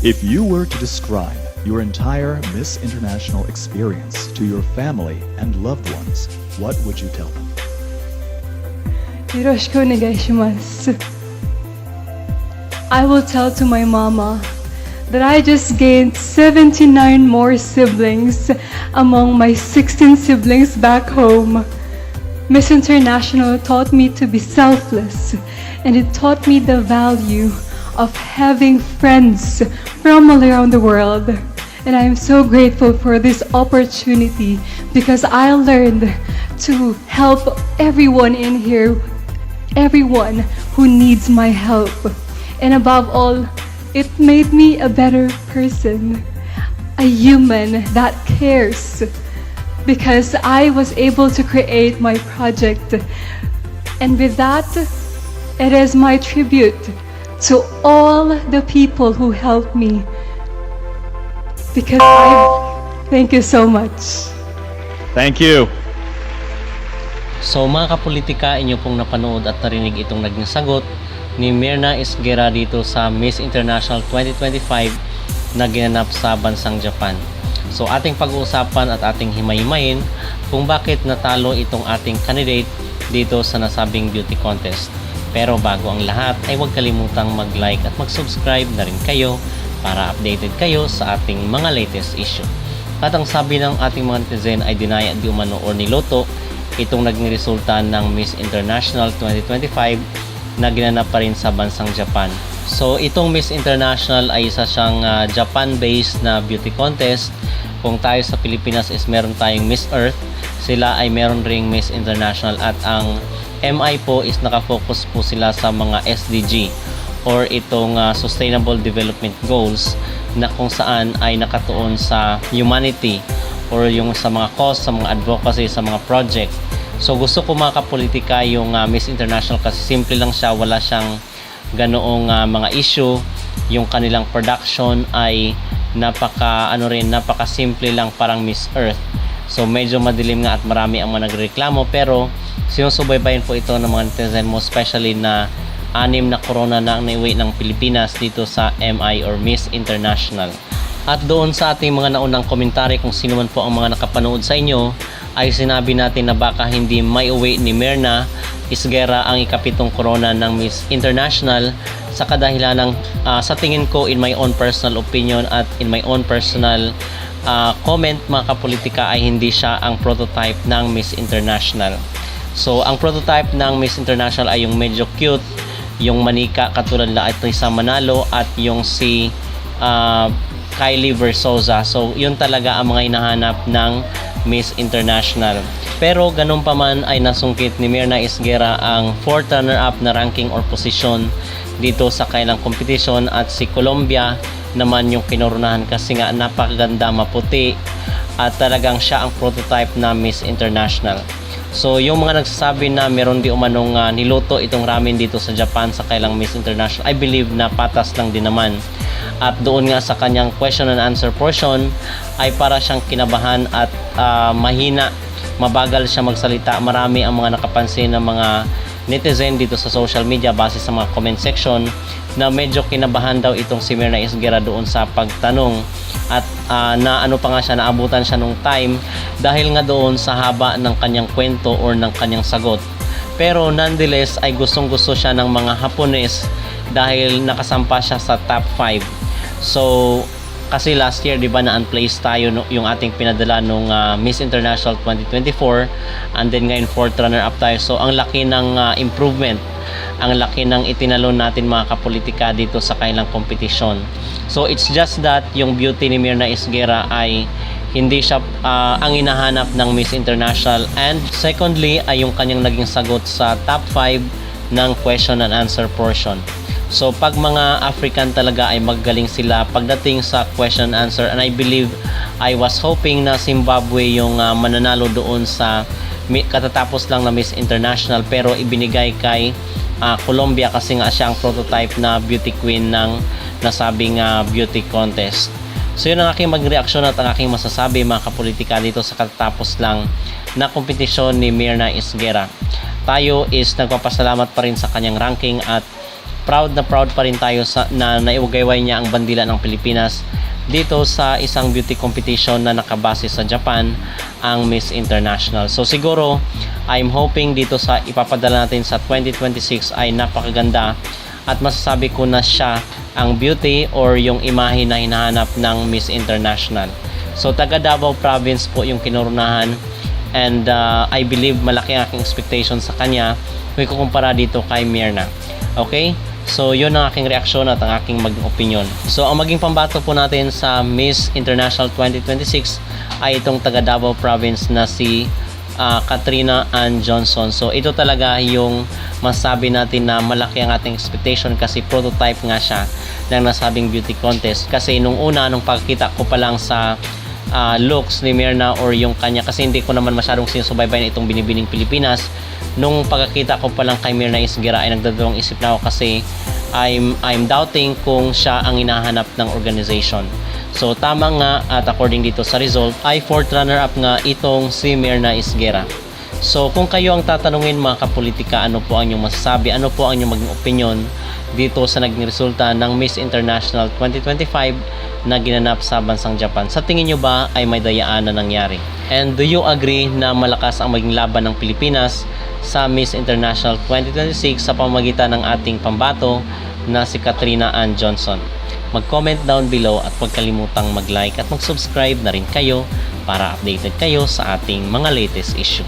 If you were to describe your entire Miss International experience to your family and loved ones, what would you tell them? I will tell to my mama that I just gained 79 more siblings among my 16 siblings back home. Miss International taught me to be selfless and it taught me the value of having friends from all around the world. And I am so grateful for this opportunity because I learned to help everyone in here, everyone who needs my help. And above all, it made me a better person, a human that cares because I was able to create my project. And with that, it is my tribute to all the people who helped me. Because I thank you so much. Thank you. So mga kapolitika, inyo pong napanood at narinig itong naging sagot ni Mirna Esguera dito sa Miss International 2025 na ginanap sa bansang Japan. So ating pag-uusapan at ating himayimayin kung bakit natalo itong ating candidate dito sa nasabing beauty contest. Pero bago ang lahat ay huwag kalimutang mag-like at mag-subscribe na rin kayo para updated kayo sa ating mga latest issue. At ang sabi ng ating mga netizen ay dinaya di umano or niloto itong naging resulta ng Miss International 2025 na ginanap pa rin sa bansang Japan. So itong Miss International ay isa siyang ah, Japan-based na beauty contest. Kung tayo sa Pilipinas is meron tayong Miss Earth, sila ay meron ring Miss International at ang MI po is nakafocus po sila sa mga SDG or itong ah, Sustainable Development Goals na kung saan ay nakatuon sa humanity or yung sa mga cause, sa mga advocacy, sa mga project. So gusto ko mga kapolitika yung ah, Miss International kasi simple lang siya, wala siyang ganoong ah, mga issue. Yung kanilang production ay napaka ano rin, napaka simple lang parang Miss Earth. So medyo madilim nga at marami ang mga nagreklamo pero sinusubaybayan po ito ng mga netizen mo especially na anim na corona na ang naiwi ng Pilipinas dito sa MI or Miss International. At doon sa ating mga naunang komentary kung sino man po ang mga nakapanood sa inyo ay sinabi natin na baka hindi may uwi ni Mirna Isguera ang ikapitong corona ng Miss International sa kadahilan ng ah, sa tingin ko in my own personal opinion at in my own personal ah, comment mga kapolitika ay hindi siya ang prototype ng Miss International. So ang prototype ng Miss International ay yung medyo cute, yung manika katulad na ito sa Manalo at yung si ah, Kylie Versosa. So, yun talaga ang mga hinahanap ng Miss International. Pero ganun pa man ay nasungkit ni Mirna Isguera ang 4th runner-up na ranking or position dito sa kailang competition at si Colombia naman yung kinurunahan kasi nga napakaganda, maputi at talagang siya ang prototype na Miss International. So, yung mga nagsasabi na meron di umanong ah, niluto itong ramen dito sa Japan sa kailang Miss International, I believe na patas lang din naman. At doon nga sa kanyang question and answer portion ay para siyang kinabahan at ah, mahina, mabagal siya magsalita. Marami ang mga nakapansin ng mga netizen dito sa social media base sa mga comment section na medyo kinabahan daw itong si Mirna Isguera doon sa pagtanong. At ah, na ano pa nga siya naabutan siya nung time dahil nga doon sa haba ng kanyang kwento or ng kanyang sagot. Pero nonetheless ay gustong gusto siya ng mga Hapones dahil nakasampa siya sa top 5 so kasi last year 'di ba na unplaced tayo yung ating pinadala nung ah, Miss International 2024 and then ngayon fourth runner up tayo so ang laki ng ah, improvement ang laki ng itinalo natin mga kapolitika dito sa kailang competition. So it's just that yung beauty ni Mirna Isguera ay hindi siya ah, ang hinahanap ng Miss International and secondly ay yung kanyang naging sagot sa top 5 ng question and answer portion. So pag mga African talaga ay magaling sila pagdating sa question and answer and I believe I was hoping na Zimbabwe yung ah, mananalo doon sa katatapos lang na Miss International pero ibinigay kay ah, Colombia kasi nga siya ang prototype na beauty queen ng nasabing ah, beauty contest. So yun ang aking magreaksyon at ang aking masasabi mga kapolitika dito sa katatapos lang na kompetisyon ni Mirna Isguera. Tayo is nagpapasalamat pa rin sa kanyang ranking at proud na proud pa rin tayo sa, na naiugayway niya ang bandila ng Pilipinas dito sa isang beauty competition na nakabase sa Japan ang Miss International. So siguro I'm hoping dito sa ipapadala natin sa 2026 ay napakaganda at masasabi ko na siya ang beauty or yung imahe na hinahanap ng Miss International. So taga Davao Province po yung kinurunahan and uh, I believe malaki ang aking expectation sa kanya kung ikukumpara dito kay Mirna. Okay? So, yun ang aking reaksyon at ang aking maging opinion. So, ang maging pambato po natin sa Miss International 2026 ay itong taga Davao Province na si ah, Katrina Ann Johnson. So, ito talaga yung masabi natin na malaki ang ating expectation kasi prototype nga siya ng nasabing beauty contest. Kasi nung una, nung pagkita ko pa lang sa ah, looks ni Mirna or yung kanya kasi hindi ko naman masyadong sinusubaybay na itong binibining Pilipinas. Nung pagkakita ko pa lang kay Mirna Isgira ay nagdadalawang isip na ako kasi I'm, I'm doubting kung siya ang hinahanap ng organization. So tama nga at according dito sa result ay fourth runner up nga itong si Mirna Isgera So kung kayo ang tatanungin mga kapolitika ano po ang inyong masasabi, ano po ang inyong maging opinion dito sa naging resulta ng Miss International 2025 na ginanap sa bansang Japan. Sa tingin nyo ba ay may dayaan na nangyari? And do you agree na malakas ang maging laban ng Pilipinas sa Miss International 2026 sa pamamagitan ng ating pambato na si Katrina Ann Johnson? Mag-comment down below at huwag mag-like at mag-subscribe na rin kayo para updated kayo sa ating mga latest issue.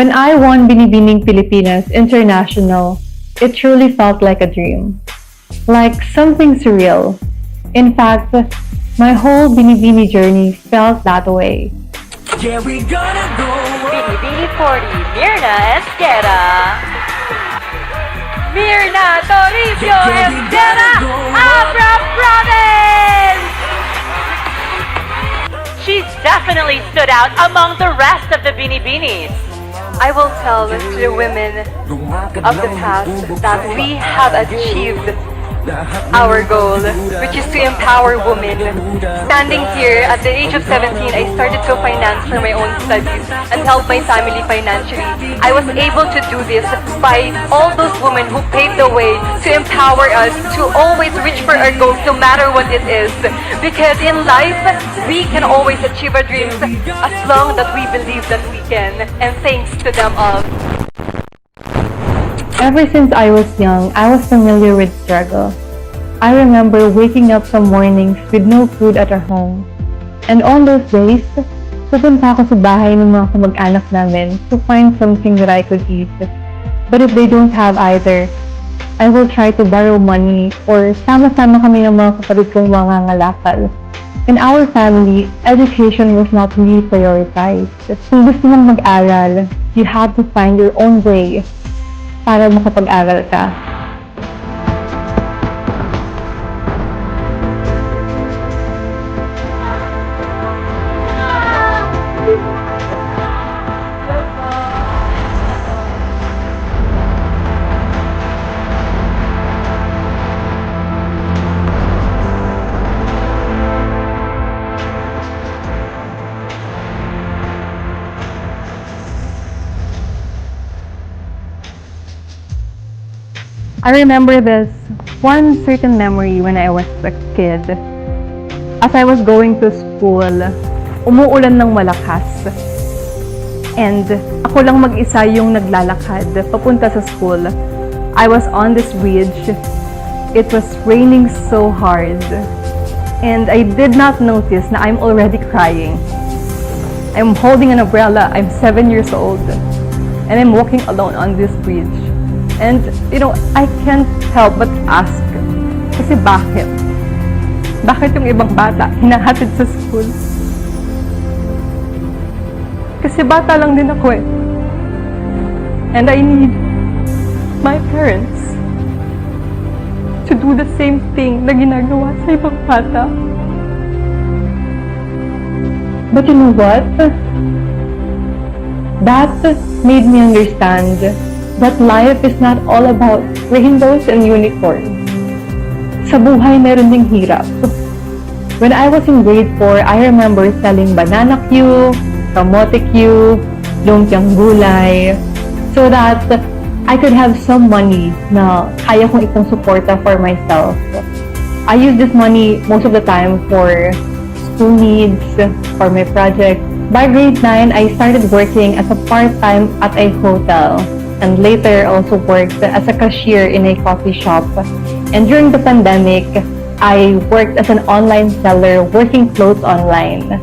When I won Binibining Pilipinas International, it truly felt like a dream. Like something surreal. In fact, my whole Binibini journey felt that way. Yeah, we gonna go Binibini 40, Mirna Esquera. Mirna Toricio Esquera, Abra Province! She's definitely stood out among the rest of the Binibinis. I will tell the women of the past that we have achieved our goal, which is to empower women. Standing here at the age of 17, I started to finance for my own studies and help my family financially. I was able to do this by all those women who paved the way to empower us to always reach for our goals no matter what it is. Because in life, we can always achieve our dreams as long that we believe that we can. And thanks to them all. Ever since I was young, I was familiar with struggle. I remember waking up some mornings with no food at our home. And on those days, pupunta ako sa bahay ng mga kamag-anak namin to find something that I could eat. But if they don't have either, I will try to borrow money or sama-sama kami ng mga kapatid kong mga ngalakal. In our family, education was not really prioritized. Kung gusto mong mag-aral, you have to find your own way para makapag-aral ka. I remember this one certain memory when I was a kid. As I was going to school, umuulan ng malakas. And ako lang mag-isa yung naglalakad papunta sa school. I was on this bridge. It was raining so hard. And I did not notice na I'm already crying. I'm holding an umbrella. I'm seven years old. And I'm walking alone on this bridge. And, you know, I can't help but ask, kasi bakit? Bakit yung ibang bata hinahatid sa school? Kasi bata lang din ako eh. And I need my parents to do the same thing na ginagawa sa ibang bata. But you know what? That made me understand that life is not all about rainbows and unicorns. Sa buhay, meron ding hirap. When I was in grade 4, I remember selling banana Q, kamote Q, lumpiang gulay, so that I could have some money na kaya kong itong suporta for myself. I use this money most of the time for school needs, for my project. By grade 9, I started working as a part-time at a hotel and later also worked as a cashier in a coffee shop. And during the pandemic, I worked as an online seller working clothes online.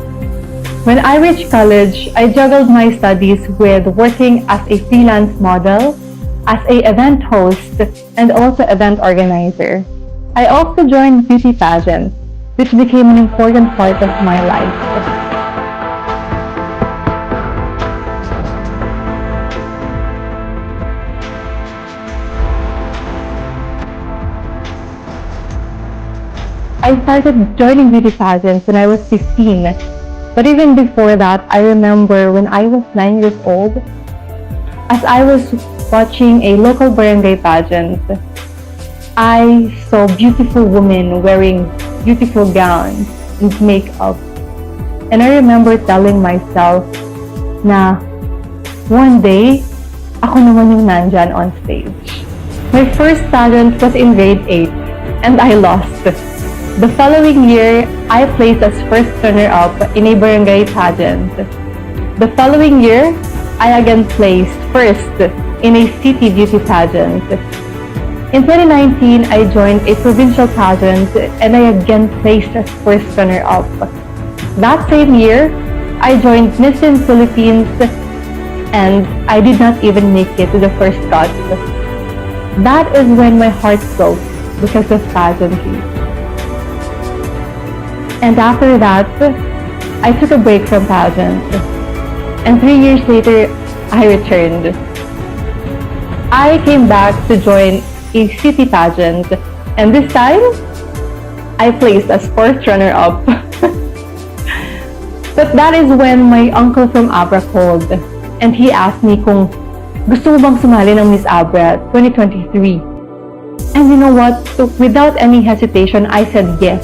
When I reached college, I juggled my studies with working as a freelance model, as a event host, and also event organizer. I also joined beauty pageants, which became an important part of my life. I started joining beauty pageants when I was 15. But even before that, I remember when I was 9 years old, as I was watching a local barangay pageant, I saw beautiful women wearing beautiful gowns and makeup. And I remember telling myself na one day, ako naman yung nandyan on stage. My first pageant was in grade 8 and I lost. The following year, I placed as first runner-up in a barangay pageant. The following year, I again placed first in a city beauty pageant. In 2019, I joined a provincial pageant and I again placed as first runner-up. That same year, I joined Miss in Philippines and I did not even make it to the first cut. That is when my heart broke because of pageantry. And after that, I took a break from pageant. And three years later, I returned. I came back to join a city pageant. And this time, I placed as fourth runner-up. but that is when my uncle from Abra called. And he asked me kung gusto mo bang sumali ng Miss Abra 2023. And you know what? Without any hesitation, I said yes.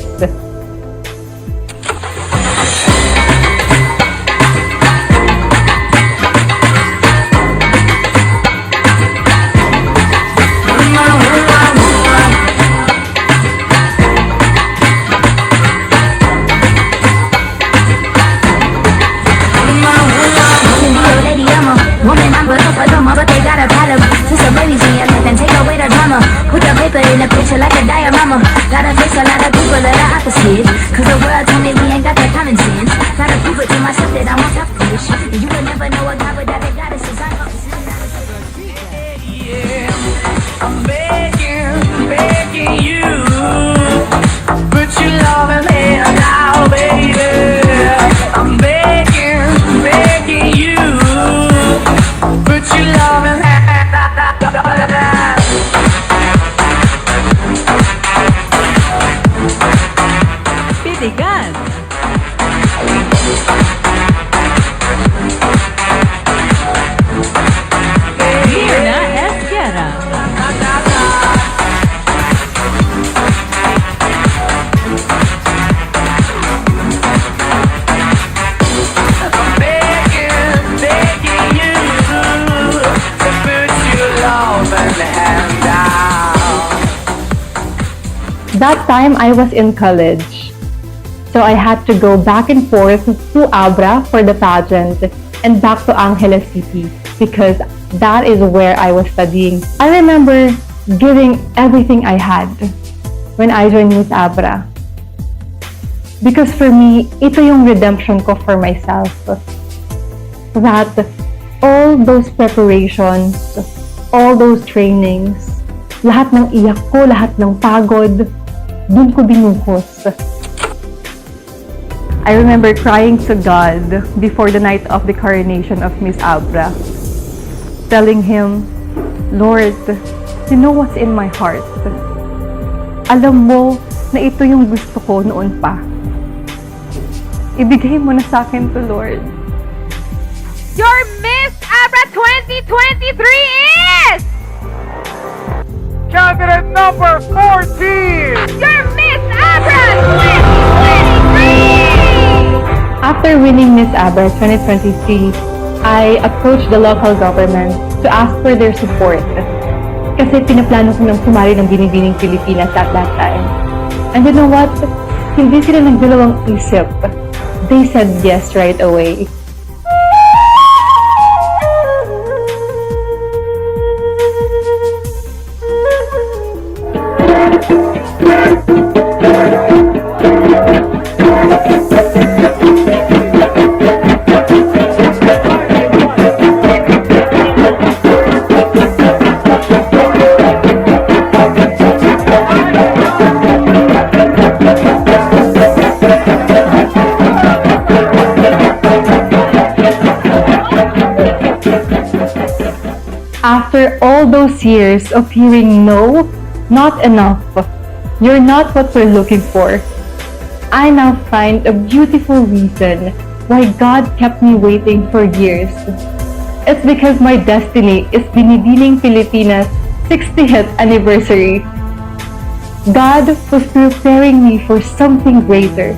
Time I was in college. So I had to go back and forth to Abra for the pageant and back to Angeles City because that is where I was studying. I remember giving everything I had when I joined Miss Abra. Because for me, ito yung redemption ko for myself. That all those preparations, all those trainings, lahat ng iyak ko, lahat ng pagod, dun ko binuhos. I remember crying to God before the night of the coronation of Miss Abra, telling Him, Lord, you know what's in my heart. Alam mo na ito yung gusto ko noon pa. Ibigay mo na sa akin to, Lord. Your Miss Abra 2023 is Candidate number 14! your Miss Abra 2023. After winning Miss Abra 2023, I approached the local government to ask for their support. Kasi pinaplano ko nang sumali ng Binibining Pilipinas at that time. And you know what? Hindi sila nagdalawang isip. They said yes right away. All those years of hearing no, not enough, you're not what we're looking for, I now find a beautiful reason why God kept me waiting for years. It's because my destiny is Binibining Pilipinas 60th anniversary. God was preparing me for something greater,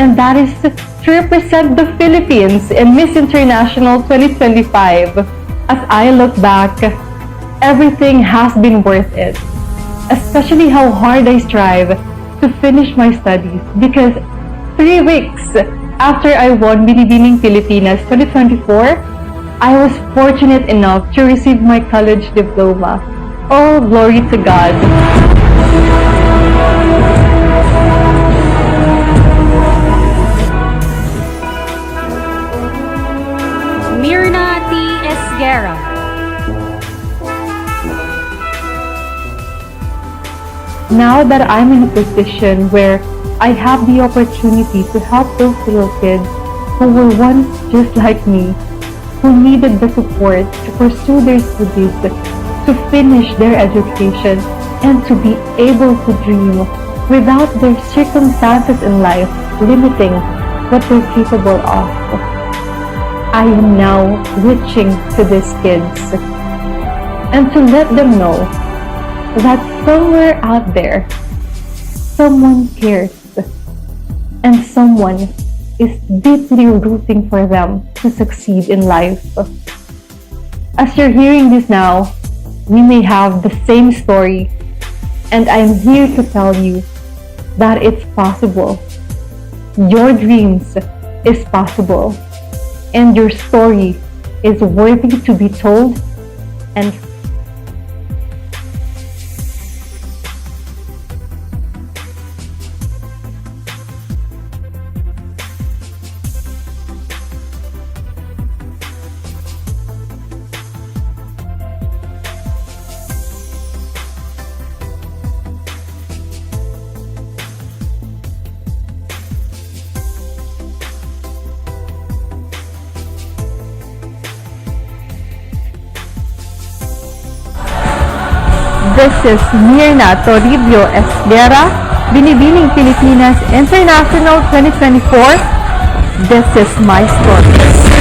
and that is to represent the Philippines in Miss International 2025. As I look back, everything has been worth it, especially how hard I strive to finish my studies because three weeks after I won Binibining Pilipinas 2024, I was fortunate enough to receive my college diploma. All glory to God. Mirna T. Esguera. Now that I'm in a position where I have the opportunity to help those little kids who were once just like me, who needed the support to pursue their studies, to finish their education, and to be able to dream without their circumstances in life limiting what they're capable of. I am now reaching to these kids and to let them know that somewhere out there, someone cares and someone is deeply rooting for them to succeed in life. As you're hearing this now, we may have the same story, and I'm here to tell you that it's possible. Your dreams is possible, and your story is worthy to be told and Is Mirna Toribio Esguera, Binibining Pilipinas International 2024. This is my story.